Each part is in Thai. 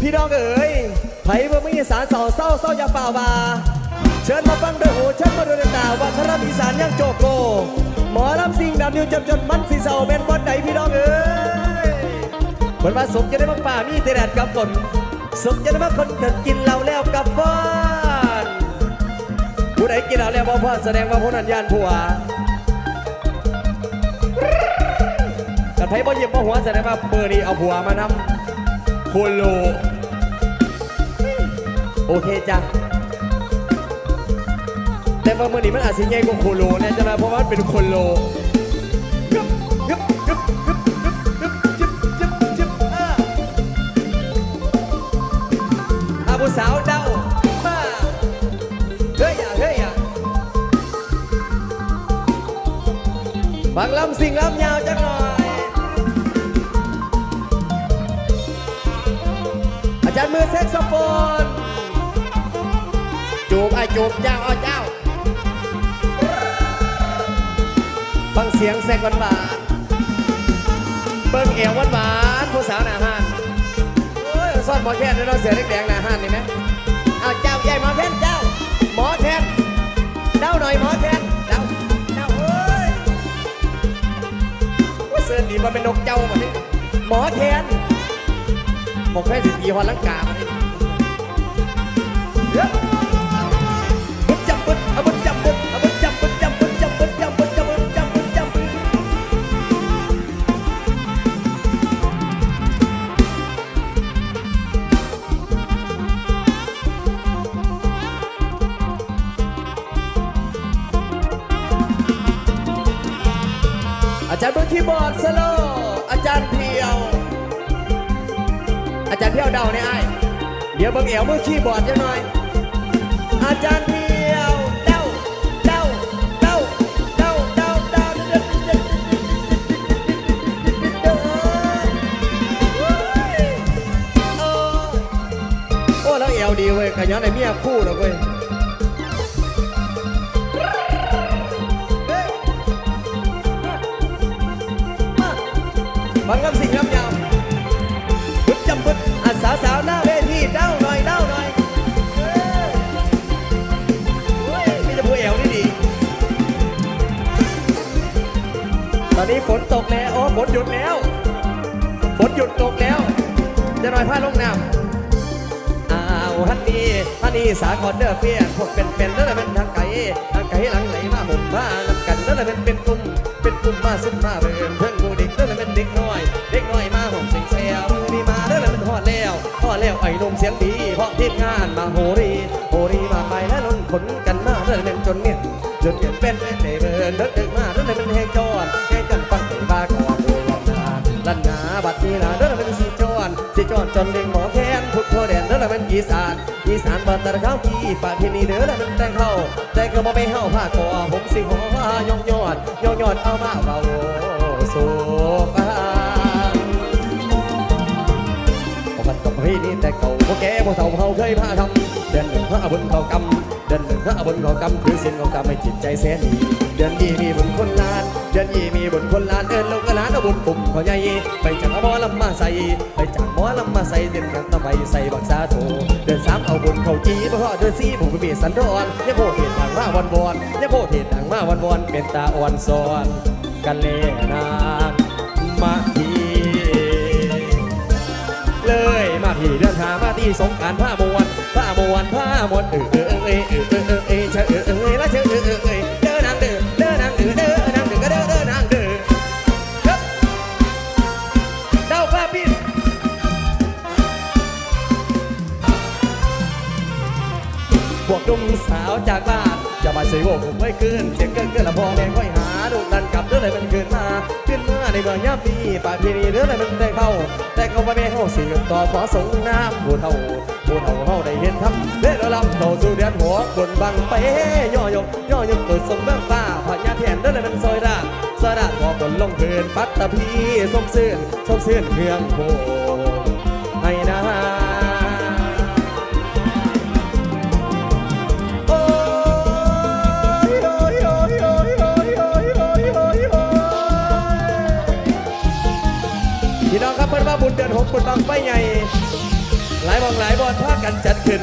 พี่น้องเอ๋ยไผบ่มีอีสานเศร้าเศร้าเศร้าอย่าเปล่าบาเชิญมาฟังด้วยหูเชิญมาดูด้วยตาว่าคณะอีสานยังโจโก หมอลำสิ่งดำนิวจำจนมันสีเศร้าเป็นวันไหนพี่น้องเอ๋ยเหมือนว่าสุขจะได้มาป่ามีแต่แดดกับฝนสุขจะได้มาคนเกิดกินเหล้าแล้วกับฟ้านผู้ใดกินเหล้าแล้วบ่พอแสดงว่าผู้นั้นยานผัวแต่ไทยบ่เยี่ยมบ่หัวแสดงว่าเบอร์นี้เอาผัวมานำคุณโล โอเคจ้ะแต่ว่ามื่อนี้มันอาจจะใหญ่กว่าโคโลนะจ๊ะนเพราะว่าเป็นโคโลอาบุสาวเดามาเฮ้ยอะเฮ้ยอะบางลำสิงลำยาวจังหน่อย อาจารย์มือเซ็กซ์โฟน จูบเจ้าเอาเจ้า ฟังเสียงแซกหวานๆเบิ้งเอวหวานๆผู้สาวหน้าห้านโอ้ยซ่อนหมอแคนด้วยเนาะเสือแดงๆหน้าห้านนี่ไหมเอาเจ้าใหญ่หมอแคนเจ้า หมอแคนเด้าหน่อยหมอแคนเด้าเด้าเอ้ยว่าเสือดีมันเป็นนกเจ้ามาดิหมอแคนบอกแค่สิบปีฮอนลังกามาารย์มือคีย์บอร์ดสโลอาจารย์เพียว อาจารย์เพียวเดาเนี่ยไอ้เดี๋ยวบังเอ๋วมือคีย์บอร์ดจะหน่อย อาจารย์เพียวเดาเดาเดาเดาเดาเดาโอ้แล้วเอวดีเว้ยขยันไอ้เมียคู่เราเว้ย ฝนตกแล้วโอ้ฝนหยุดแล้วฝนหยุดตกแล้ว จะหน่อยผ้าลงน้ำอ้าวฮันนี่ฮันนี่สาคอนเดอร์เฟียพวกเป็นเป็นแล้วเป็นทางไก่ทางไก่หลังไหลมาห่มผ้านำกันแล้วเป็นเป็นกลุ่มเป็นกลุ่มมาซุ่มมาเบิ่นเพิ่องกูเด็กแล้วเป็นเด็กน้อย เด็กน้อยมาห่มสียงแซวมีมาแล้วเป็นหอดแล้วหอดแล้วไอ้หนุ่มเสียงดีเพราะทีมงานมาโหรีโหรีมาไปแล้วล้นขนกันมาแล้วเป็นจนเนี่ยจนเนี่ยเป็นเดเบิร์นเดินดึกมาแล้วเป็นเฮงจอน สีจอดจนเด้งหมอแคนพุทโธแดนเด้อละมันอีสานอีสานบัดตะเข้ากีปาที่นี่เด้อแล้วเป็นแต่งเข้าแต่ก็บ่ไปเฮาผ้าคอผมสิขอยองยอดยองยอดเอามาเบาสู่ปาพอมันกับพี่นี่แต่เก่าพวกแกพวกเฒ่าเฮาเคยพาทำเดือนหนึ่งพระบุญเขากำ เดือนหนึ่งพระบุญเขากำคือสิ้นของกำไม่จิตใจแสนดีเดือนยี่มีบุญคนล้าน เดือนยี่มีบุญคนล้านเดินลงกระลานเอาบุญปุ่มเขาใหญ่ไปจากหมอลำมาใส่ไปจากหมอลำมาใส่เดือนกันตะไบใส่บักซาโถเดือนสามเอาบุญเขาจีเพราะเดือนสี่ผมก็มียสันดอนยังโพเห็นดังมาวันวอนยังโพเห็นดังมาวันวอนเป็นตาอ่อนซอนกันเลยนางมาทีเลยมาทีเดินทางมาทีสงการผ้ามว ผ้ามวนผ้ามวนเออเออเออเออเออเออเออเชอเออเออละเชอเออเออเออเด้อนางเด้อเด้อนางเด้อเด้อนางเด้อก็เด้อเด้อนางเด้อครับเด้าฟ้าปินพวกหนุ่มสาวจากบ้านจะมาช่วยโบกผมไว้คืนเสียงเกินเกินละพอแม่ค่อยหาลูดันกลับเด้อเลยมันคืนมาขึ้นมาในเมืองยามปี ปาพีนีเด้อเลยมันได้เข้า แต่เขาไปแม่เขาสืบต่อขอสงน้ำผู้เท่าผู้เท่าเขาได้เห็นทำเด้อลำเต่าสู่เดือนหัวบนบังไปย่อยกย่อยกเกิดสมเบื้องฟ้าพญาแทนเด้อเลยมันซอยดาซอยดาพอบนลงพื้นปัตตพีสมซื่นสมซื่นเครื่องโผให้นา เพิ่นว่าบุญเดือนหกบุญบางไฟใหญ่ หลายบองหลายบอนพากันจัดขึ้น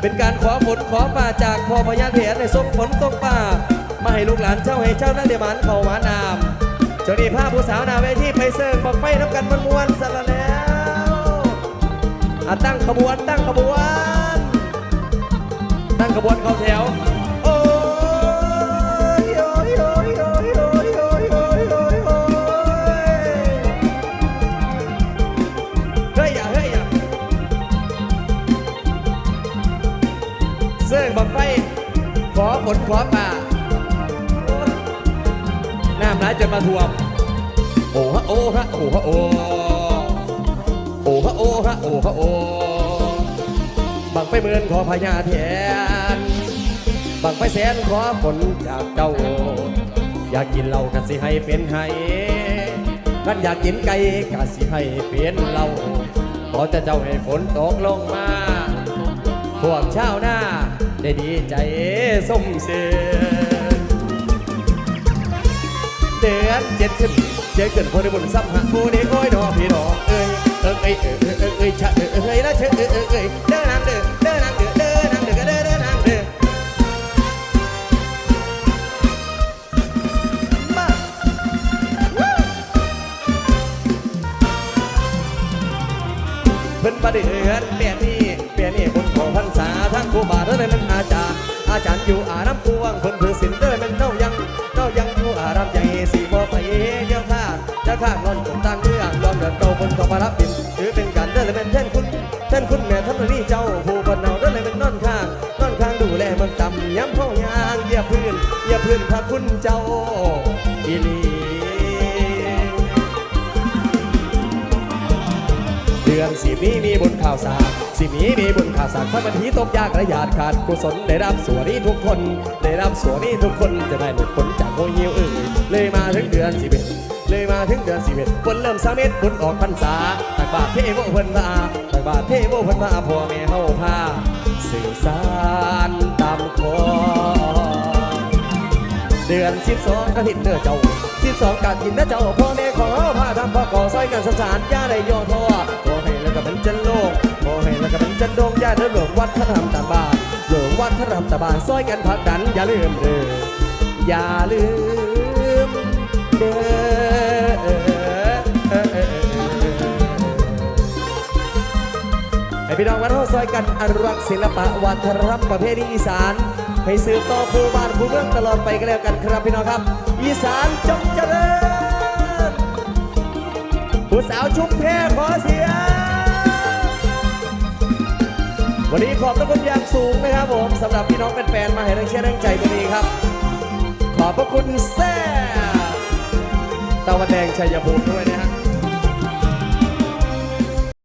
เป็นการขอฝนขอป่าจากพ่อพญาเถรในส่งฝนตกป่า มาให้ลูกหลานเจ้าให้เจ้านั่นเดียมันเข้าหมานามเจ้านี่ภาพผู้สาวนาเวทีไปเสิร์ฟบอกไฟน้ำกันมันมวนสละแล้วอะตั้งขบวนตั้งขบวน ตั้งขบวนเข้าแถว นมาทวมโอ้ฮะโอ้ฮะโอ้ฮะโอ้โอ้ฮะโอ้ฮะโอ้ฮะโอ้บังไปเมือนขอพญาแทนบังไปแสนขอฝนจากเจ้า อยากกินเหล้าก็สิให้เป็นให้กันอยากกินไก่ก็สิให้เป็นเหล้าขอจะเจ้าให้ฝนตกลงมาพวกชาวนาได้ดีใจสมเสือเดือ นเจ็ดขึ้นเจ็ดขึ้นพอได้บุญซ้ำหักผู้นี้โอ้ยดอกพี่ดอกเอ้ยเอ้ยเอ้ยเอ้ยเอ้ยเอ้ยชะเอ้ยเอ้ยล้วเชะเอ้ยเอ้ยเอ้ยเด้อนางเด้อเด้อนางเด้อเด้อนางเด้อเด้อเด้อนางเด้อมาเพิ่นประเดือนเปลี่ยนนี่เปลี่ยนนี่บนของพรรษาทั้งครูบาเด้อเลยนั้นอาจารย์อาจารย์อยู่อารามกวงเพิ่นถือศีล รวมเดินเก่าบนของพระรับบินถือเป็นการเด้อเลยเป็นแท่นคุณแท่นคุณแม่ท่านนี่เจ้าผู้บรรเนาเด้อเลยเป็นนอนข้างนอนข้างดูแลเมันต่ำย้ำห้องยางเยียบพื้นเยียบพื้นพระคุณเจ้าอีลีเดือนสิมีมีบุญข่าวสารสิมีมีบุญข่าวสารถ้ามันทีตกยากระยาดขาดกุศลได้รับสวนี้ทุกคน ได้รับสวนี้ทุกคนจะได้หลุดพ้นจากโมยิวเอ่ยเลยมาถึงเดือนสิบเอ็ด เลยมาถึงเดือนสิบเอ็ดคนเริ่มสาเม็ดบุญออกพรรษาตักบาตรเทโวเพิ่นมาตักบาตรเทโวเพิ่นมาพ่อแม่เฮาพาสื่อสารตามคอเดือนสิบสองกฐินเด้อเจ้าสิบสองกฐินเด้อเจ้าพ่อแม่ของเราพาทำพ่อก่อซอยกันสสารย่าได้ย่อท่อขอให้แล้วก็เป็นจันโลกขอให้แล้วก็เป็นจันดงย่าเด้อหลวงวัดพระธรรมตาบานหลวงวัดพระธรรมตาบานซอยกันพักดันอย่าลืมเด้ออย่าลืมเด้อ พี่น้องวัดห้องซอยกันอนุรักษ์ศิลปะวัฒนธรรมประเพณีอีสาน ให้สืบต่อผู้บ้านผู้เมืองตลอดไปกันแล้วกันครับพี่น้องครับ อีสานจงเจริญผู้สาวชุมแพขอเสียงวันนี้ขอบพระคุณอย่างสูงนะครับผมสำหรับพี่น้องแฟนๆมาให้แรงเชียร์แรงใจวันนี้ครับ ขอบพระคุณแซ่ตะวันแดงชัยภูมิด้วยนะฮะ